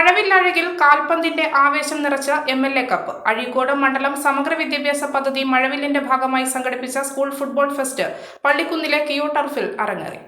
മഴവില്ലഴകിൽ കാൽപന്തിന്റെ ആവേശം നിറച്ച M L A cup. Azhikode മണ്ഡലം സമഗ്ര വിദ്യാഭ്യാസ പദ്ധതി മഴവില്ലിന്റെ ഭാഗമായി സംഘടിപ്പിച്ച സ്കൂൾ ഫുട്ബോൾ ഫെസ്റ്റ് പള്ളിക്കുന്നിലെ കിയോ ടർഫിൽ അരങ്ങേറി.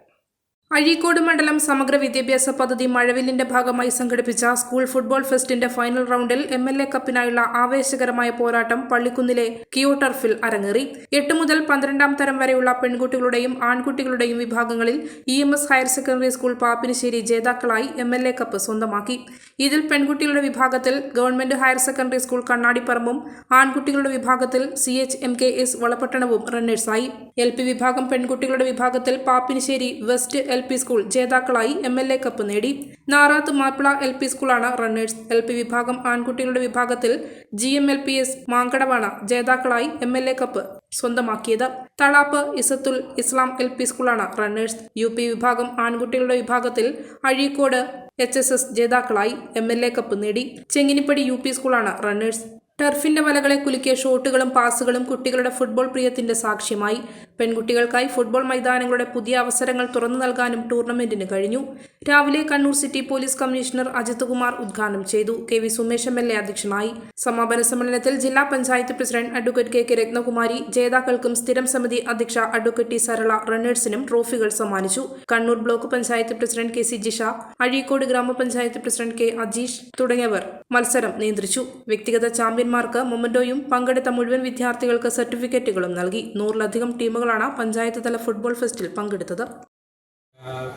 അഴീക്കോട് മണ്ഡലം സമഗ്ര വിദ്യാഭ്യാസ പദ്ധതി മഴവില്ലിന്റെ ഭാഗമായി സംഘടിപ്പിച്ച സ്കൂൾ ഫുട്ബോൾ ഫെസ്റ്റിന്റെ ഫൈനൽ റൗണ്ടിൽ എം എൽ എ കപ്പിനായുള്ള ആവേശകരമായ പോരാട്ടം പള്ളിക്കുന്നിലെ കിയോ ടർഫിൽ അരങ്ങേറി. എട്ട് മുതൽ പന്ത്രണ്ടാം തരം വരെയുള്ള പെൺകുട്ടികളുടെയും ആൺകുട്ടികളുടെയും വിഭാഗങ്ങളിൽ E M S higher secondary school Pappinisseri ജേതാക്കളായി എം എൽ എ കപ്പ് സ്വന്തമാക്കി. ഇതിൽ പെൺകുട്ടികളുടെ വിഭാഗത്തിൽ ഗവൺമെന്റ് ഹയർ സെക്കൻഡറി സ്കൂൾ കണ്ണാടിപ്പറമ്പും ആൺകുട്ടികളുടെ വിഭാഗത്തിൽ C H M K S വളപട്ടണവും റണ്ണേഴ്സായി. എൽ പി വിഭാഗം പെൺകുട്ടികളുടെ വിഭാഗത്തിൽ Pappinisseri west L P school ജേതാക്കളായി എം എൽ എ കപ്പ് നേടി. നാറാത്ത് മാപ്പിള എൽ പി സ്കൂളാണ് റണ്ണേഴ്സ്. എൽ പി വിഭാഗം ആൺകുട്ടികളുടെ വിഭാഗത്തിൽ G M L P S മാങ്കടവാണ് ജേതാക്കളായി എം എൽ എ കപ്പ് സ്വന്തമാക്കിയത്. തളാപ്പ് ഇസത്തുൽ ഇസ്ലാം എൽ പി സ്കൂളാണ് റണ്ണേഴ്സ്. യു പി വിഭാഗം ആൺകുട്ടികളുടെ വിഭാഗത്തിൽ അഴീക്കോട് എച്ച് എസ് എസ് ജേതാക്കളായി എം എൽ എ കപ്പ് നേടി. ചെങ്ങിനിപ്പടി യു പി സ്കൂളാണ് റണ്ണേഴ്സ്. ടർഫിന്റെ വലകളെ കുലുക്കിയ ഷോട്ടുകളും പാസുകളും കുട്ടികളുടെ ഫുട്ബോൾ പ്രിയത്തിന്റെ സാക്ഷ്യമായി. പെൺകുട്ടികൾക്കായി ഫുട്ബോൾ മൈതാനങ്ങളുടെ പുതിയ അവസരങ്ങൾ തുറന്നു നൽകാനും ടൂർണമെന്റിന് കഴിഞ്ഞു. രാവിലെ Kannur city police commissioner Ajith Kumar ഉദ്ഘാടനം ചെയ്തു. K V Sumesh M L A അധ്യക്ഷനായി. സമാപന സമ്മേളനത്തിൽ ജില്ലാ panchayat president advocate K K Ratnakumari ജേതാക്കൾക്കും സ്ഥിരം സമിതി അധ്യക്ഷ അഡ്വക്കേറ്റ് ടി സരള റണ്ണേഴ്സിനും ട്രോഫികൾ സമ്മാനിച്ചു. Kannur block panchayat president K C Jisha Azhikode ഗ്രാമപഞ്ചായത്ത് പ്രസിഡന്റ് കെ അജീഷ് തുടങ്ങിയവർ മത്സരം നിയന്ത്രിച്ചു. വ്യക്തിഗത ചാമ്പ്യന്മാർക്ക് മൊമന്റോയും പങ്കെടുത്ത മുഴുവൻ വിദ്യാർത്ഥികൾക്ക് സർട്ടിഫിക്കറ്റുകളും നൽകി. നൂറിലധികം ടീമുകളാണ് പഞ്ചായത്ത് തല ഫുട്ബോൾ ഫെസ്റ്റിൽ പങ്കെടുത്തത്.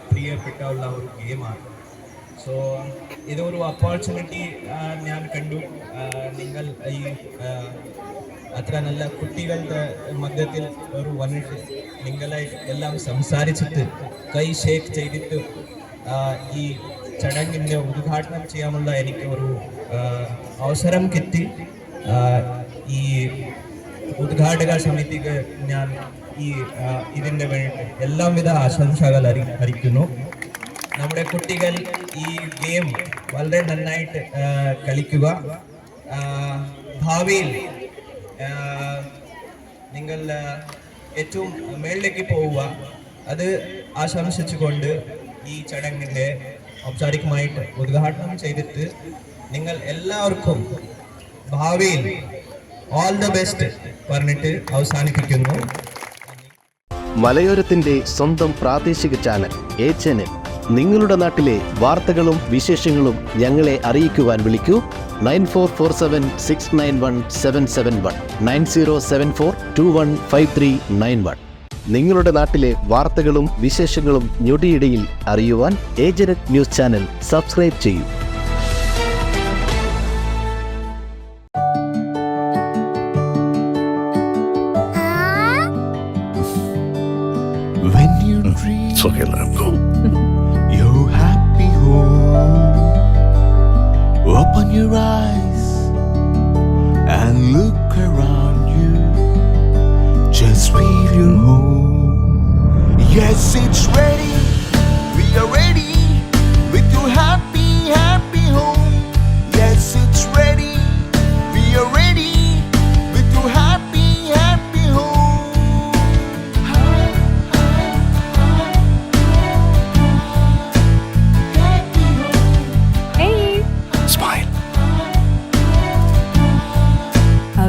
പ്രിയപ്പെട്ട ഉള്ള ഒരു ഗെയിമാണ്. സോ ഇതൊരു ഓപ്പർച്യൂണിറ്റി ഞാൻ കണ്ടു. നിങ്ങൾ ഈ അത്ര നല്ല കുട്ടികളുടെ മധ്യത്തിൽ ഒരു വന്നിട്ട് നിങ്ങളെ എല്ലാം സംസാരിച്ചിട്ട് കൈ ഷേക്ക് ചെയ്തിട്ട് ഈ ചടങ്ങിന്റെ ഉദ്ഘാടനം ചെയ്യാനുള്ള എനിക്ക് ഒരു അവസരം കിട്ടി. ഈ ഉദ്ഘാടക സമിതിക്ക് ഞാൻ ഈ ഇതിന്റെ എല്ലാവിധ ആശംസകൾ അറി അറിയിക്കുന്നു നമ്മുടെ കുട്ടികൾ ഈ ഗെയിം വളരെ നന്നായിട്ട് കളിക്കുക. ഭാവിയിൽ നിങ്ങൾ ഏറ്റവും മേളിലേക്ക് പോവുക. അത് ആശംസിച്ചുകൊണ്ട് ഈ ചടങ്ങിന്റെ ഔപചാരികമായിട്ട് ഉദ്ഘാടനം ചെയ്തിട്ട് നിങ്ങൾ എല്ലാവർക്കും ഭാവിയിൽ ഓൾ ദ ബെസ്റ്റ് പറഞ്ഞിട്ട് അവസാനിപ്പിക്കുന്നു. മലയോരത്തിന്റെ സ്വന്തം പ്രാദേശിക ചാനൽ എ ചാനൽ നിങ്ങളുടെ നാട്ടിലെ വാർത്തകളും വിശേഷങ്ങളും ഞങ്ങളെ അറിയിക്കുവാൻ വിളിക്കൂ. Nine four four seven six nine one seven seven one. Nine zero seven four two one five three nine one. നിങ്ങളുടെ നാട്ടിലെ വാർത്തകളും വിശേഷങ്ങളും ഞൊടിയിടയിൽ അറിയുവാൻ ഏജനറ്റ് ന്യൂസ് ചാനൽ സബ്സ്ക്രൈബ് ചെയ്യൂ. It's okay, let go. your happy home, open your eyes and look around you. Just feel your home. Yes, it's ready. We are ready